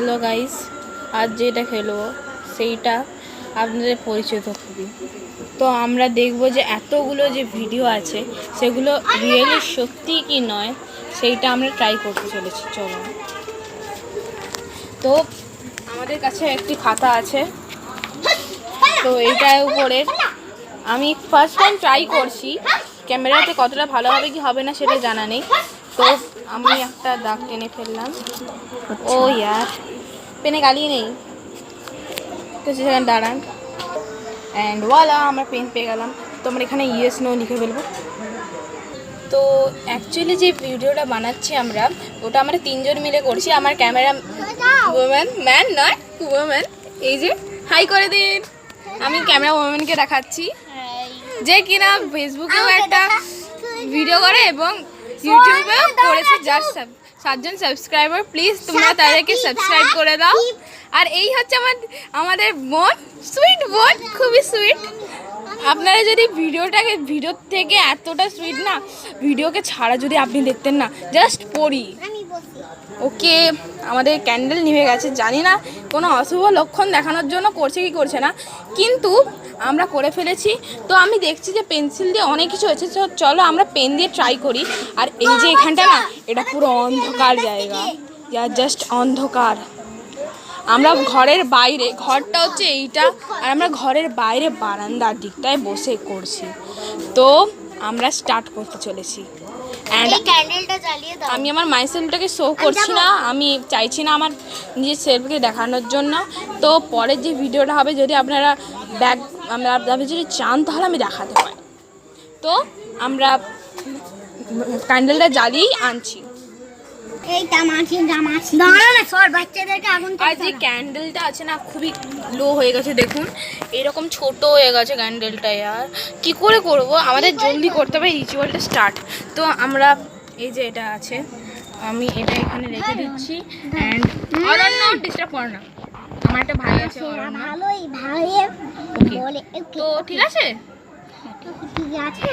Hello guys, আজ যেটা খেলব সেইটা আপনাদের পরিচিত খুবই। তো আমরা দেখব যে এতগুলো যে ভিডিও আছে, সেগুলো রিয়েলি সত্যি কি নয়, সেইটা আমরা ট্রাই করতে চলেছি চলো তো আমাদের কাছে একটি খাতা আছে। তো এইটার উপরে আমি ফার্স্ট টাইম ট্রাই করছি, ক্যামেরাতে কতটা ভালো হবে কি হবে না সেটা জানা নেই। তো আমি একটা দাগ টেনে ফেললাম। ও ইয়ার। পেনে গালিয়ে নেই। তো সেখানে দাঁড়ান। অ্যান্ড ওয়ালা আমরা পেন পেয়ে গেলাম। তো আমরা এখানে ইয়েস নো লিখে ফেলব। তো অ্যাকচুয়ালি যে ভিডিওটা বানাচ্ছি আমরা ওটা আমরা তিনজন মিলে করছি। আমার ক্যামেরা ওম্যান ম্যান নয় ওম্যান এই যে হাই করে দিন। আমি ক্যামেরা ওম্যানকে দেখাচ্ছি। যে কিনা ফেসবুকেও একটা ভিডিও করে এবং ইউটিউবেও করেছে যার সাতজন সাবস্ক্রাইবার প্লিজ তোমরা তাদেরকে সাবস্ক্রাইব করে দাও আর এই হচ্ছে আমার আমাদের বোন সুইট বোন খুবই সুইট আপনারা যদি ভিডিওটাকে ভিডিও থেকে এতটা সুইট না ভিডিওকে ছাড়া যদি আপনি দেখতেন না জাস্ট পড়ি। ওকে আমাদের ক্যান্ডেল নিভে গেছে জানি না কোনো অশুভ লক্ষণ দেখানোর জন্য করছে কি করছে না কিন্তু আমরা করে ফেলেছি। তো আমি দেখছি যে পেন্সিল দিয়ে অনেক কিছু হয়েছে। তো চলো আমরা পেন দিয়ে ট্রাই করি। আর এই যে এখানটা না এটা পুরো অন্ধকার জায়গা। জাস্ট অন্ধকার। আমরা ঘরের বাইরে ঘরটা হচ্ছে এইটা। আর আমরা ঘরের বাইরে বারান্দার দিকটায় বসে করছি। তো আমরা স্টার্ট করতে চলেছি। আমি আমার মাইসেলফটাকে শো করছি না। আমি চাইছি না আমার নিজের সেলফকে দেখানোর জন্য। তো পরের যে ভিডিওটা হবে যদি আপনারা ব্যাক আমরা আপনি যদি চান তাহলে আমি দেখাতে পারি। তো আমরা ক্যান্ডেলটা জ্বালিয়েই আনছি। এই তামাশি জামাশি দাঁড়া না সর বাচ্চাদেরকে আগুন আর যে ক্যান্ডেলটা আছে না খুবই লো হয়ে গেছে দেখুন। এরকম ছোট হয়ে গেছে ক্যান্ডেলটা আর কি করে করব? আমাদের জলদি করতে হবে রিচুয়ালটা স্টার্ট তো আমরা এই যে এটা আছে আমি এটা এখানে রেখে দিচ্ছি। অ্যান্ড অরণ্য ডিস্টার্ব কর না। আমার একটা ভাই আছে ভালোই ভাই বলে তো ঠিক আছে? ঠিক আছে।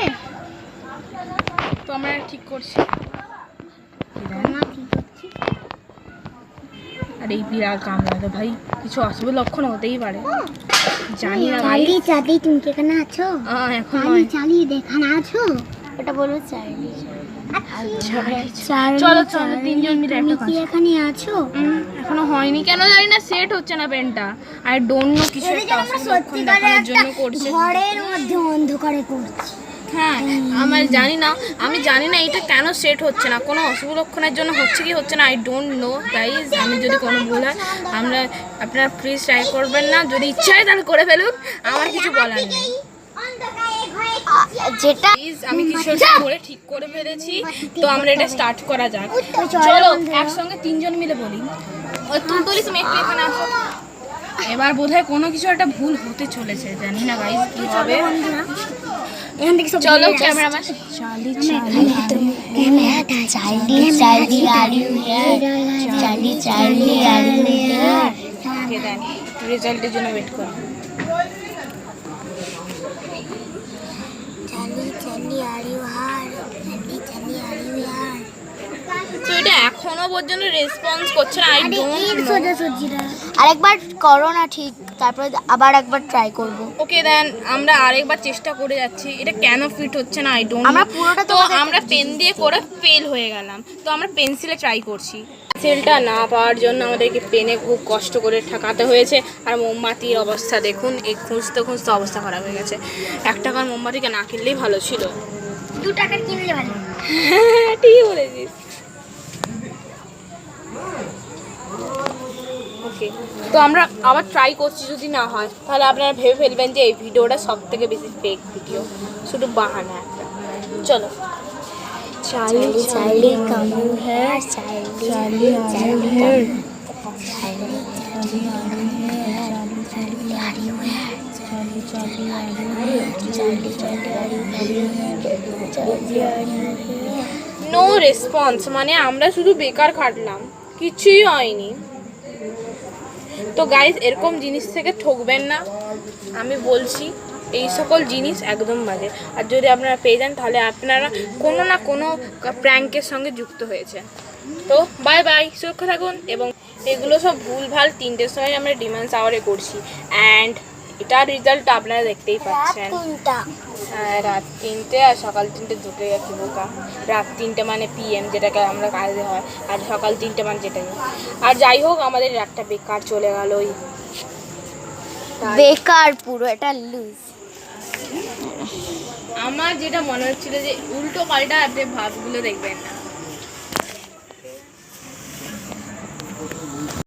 তো আমরা ঠিক করছি। আর এই বিড়াল কামড়াতে ভাই। কিছু অশুভ লক্ষণ হতেই পারে। জানি না ভাই। চালি চালি তুমি কি এখানে আছো? এখন চালি দেখানো আছো? ওটা বলো চালি চলো চলো তিনজন মিলে একটা কি এখানে আছো? এখনও হয়নি। কেন জানি না সেট হচ্ছে না পেনটা আর কিছু একটা দেখানোর জন্য করছে। ঘরের মধ্যে অন্ধকারে করছি হ্যাঁ আমার জানি না আমি জানি না এটা কেন সেট হচ্ছে না কোনো অশুভ লক্ষণের জন্য হচ্ছে কি হচ্ছে না আই ডোন্ট নো গাইজ আমি যদি কোনো ভুল হয় আমরা আপনারা প্লিজ ট্রাই করবেন না যদি ইচ্ছা হয় তাহলে করে ফেলুন আমার কিছু বলার নেই। যেটা প্লিজ আমি কিছু একটা করে ঠিক করে ফেলেছি তো আমরা এটা স্টার্ট করা যাক চলো একসঙ্গে তিনজন মিলে বলি তুই বলিস একটু এখানে আসো এবার বোধহয় কোনো কিছু একটা ভুল হতে চলেছে জানি না গাইজ কি হবে এখান থেকে সব চলো ক্যামেরাম্যান চালি চালি চালি আরি চালি চালি আরি রেজাল্টের জন্য ওয়েট করো আরি আরি তো এটা এখনও পর্যন্ত রেসপন্স করছে না আই ডোন্ট নো। আরেকবার করো না ঠিক তারপরে আবার একবার ট্রাই করব। ওকে দেন আমরা আরেকবার চেষ্টা করে যাচ্ছি। এটা কেন ফিট হচ্ছে না? আই ডোন্ট আমরা পুরোটা তো আমরা পেন দিয়ে করে ফেল হয়ে গেলাম। তো আমরা পেন্সিলে ট্রাই করছি। পেন্সিলটা না পাওয়ার জন্য আমাদেরকে পেনে খুব কষ্ট করে ঠেকাতে হয়েছে। আর মোমবাতির অবস্থা দেখুন এই খুঁজতে খুঁজতে অবস্থা খারাপ হয়ে গেছে। এক টাকার মোমবাতিকে না কিনলেই ভালো ছিল। দু টাকার কিনলে ভালো। ঠিকই বলেছিস। ওকে। তো আমরা আবার ট্রাই করছি যদি না হয় তাহলে আপনারা ভেবে ফেলবেন যে এই ভিডিওটা সব থেকে বেশি ফেক ভিডিও শুধু বাহানা একটা। চলো। চালি চালি কামু হ্যাঁ চালি চালি চালি হ্যাঁ। নো রেসপন্স মানে আমরা শুধু বেকার খাটলাম কিছুই হয়নি। তো গাইজ এরকম জিনিস থেকে ঠকবেন না। আমি বলছি, এই সকল জিনিস একদম বাজে। আর যদি আপনারা পেয়ে যান, তাহলে আপনারা কোনো না কোনো প্র্যাঙ্কের সঙ্গে যুক্ত হয়েছে তো বাই বাই সুরক্ষা থাকুন এবং এগুলো সব ভুলভাল তিনটের সময় আমরা ডিমান্ড আওয়ারে করছি। অ্যান্ড এটার রেজাল্ট আপনারা দেখতেই পাচ্ছেন। হ্যাঁ, রাত তিনটে আর সকাল তিনটে দুটোই একই বোকা। রাত তিনটে মানে পিএম যেটাকে আমরা কাজে হয় আর সকাল তিনটে মানে যেটাই আর যাই হোক আমাদের রাতটা বেকার চলে গেল ওই বেকার পুরো এটা লুজ আমার যেটা মনে হচ্ছিল যে উল্টো পাল্টা আপনি ভাবগুলো দেখবেন না।